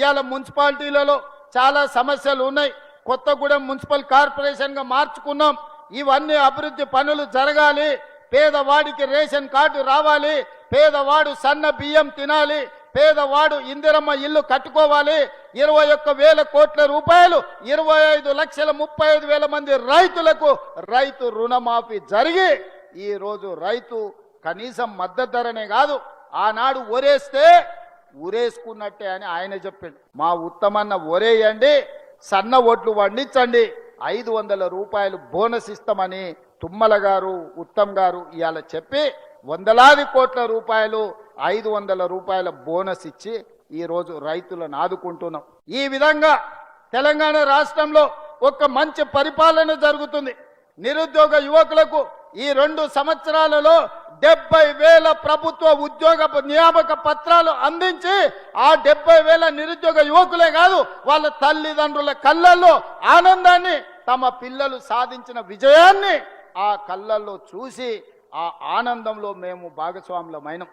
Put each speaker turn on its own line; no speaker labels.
ఇవాళ మున్సిపాలిటీలలో చాలా సమస్యలు ఉన్నాయి. కొత్తగూడెం మున్సిపల్ కార్పొరేషన్గా మార్చుకున్నాం. ఇవన్నీ అభివృద్ధి పనులు జరగాలి. పేదవాడికి రేషన్ కార్డు రావాలి. పేదవాడు సన్న బియ్యం తినాలి. పేదవాడు ఇందిరమ్మ ఇల్లు కట్టుకోవాలి. ఇరవై ఒక్క వేల కోట్ల రూపాయలు ఇరవై ఐదు లక్షల ముప్పై ఐదు వేల మంది రైతులకు రైతు రుణమాఫీ జరిగి ఈరోజు రైతు కనీసం మద్దతు ధరనే కాదు. ఆనాడు ఒరేస్తే ఊరేసుకున్నట్టే అని ఆయన చెప్పాడు. మా ఉత్తమన్న ఒరేయండి సన్న ఓట్లు వండించండి ఐదు వందల రూపాయలు బోనస్ ఇస్తామని తుమ్మల గారు ఉత్తమ్ గారు ఇవాళ చెప్పి వందలాది కోట్ల రూపాయలు ఐదు వందల రూపాయల బోనస్ ఇచ్చి ఈరోజు రైతులను ఆదుకుంటున్నాం. ఈ విధంగా తెలంగాణ రాష్ట్రంలో ఒక మంచి పరిపాలన జరుగుతుంది. నిరుద్యోగ యువకులకు ఈ రెండు సంవత్సరాలలో డెబ్బై వేల ప్రభుత్వ ఉద్యోగ నియామక పత్రాలు అందించి ఆ డెబ్బై వేల నిరుద్యోగ యువకులే కాదు వాళ్ళ తల్లిదండ్రుల కళ్ళల్లో ఆనందాన్ని తమ పిల్లలు సాధించిన విజయాన్ని ఆ కళ్ళల్లో చూసి ఆ ఆనందంలో మేము భాగస్వాములమైనం.